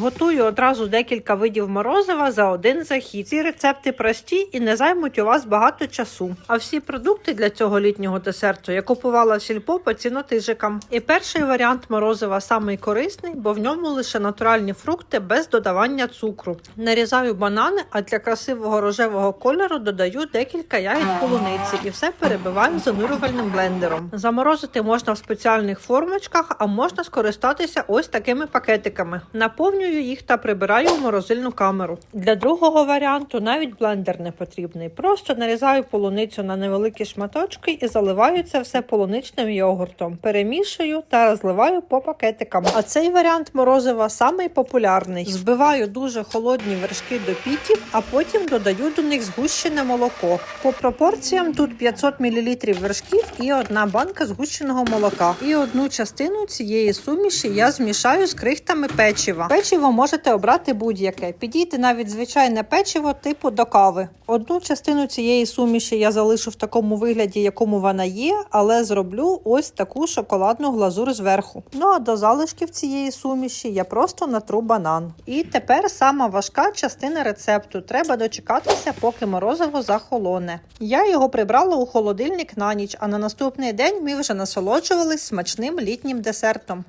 Готую одразу декілька видів морозива за один захід. Ці рецепти прості і не займуть у вас багато часу. А всі продукти для цього літнього десерту я купувала в сільпо по цінотижикам. І перший варіант морозива самий корисний, бо в ньому лише натуральні фрукти без додавання цукру. Нарізаю банани, а для красивого рожевого кольору додаю декілька ягід полуниці і все перебиваю занурювальним блендером. Заморозити можна в спеціальних формочках, а можна скористатися ось такими пакетиками. Наповнюю їх та прибираю в морозильну камеру. Для другого варіанту навіть блендер не потрібний. Просто нарізаю полуницю на невеликі шматочки і заливаю це все полуничним йогуртом. Перемішую та розливаю по пакетикам. А цей варіант морозива самий популярний. Збиваю дуже холодні вершки до піків, а потім додаю до них згущене молоко. По пропорціям тут 500 мл вершків і одна банка згущеного молока. І одну частину цієї суміші я змішаю з крихтами печива. Печиво можете обрати будь-яке. Підійде навіть звичайне печиво типу до кави. Одну частину цієї суміші я залишу в такому вигляді, якому вона є, але зроблю ось таку шоколадну глазур зверху. Ну а до залишків цієї суміші я просто натру банан. І тепер сама важка частина рецепту. Треба дочекатися, поки морозиво захолоне. Я його прибрала у холодильник на ніч, а на наступний день ми вже насолоджувались смачним літнім десертом.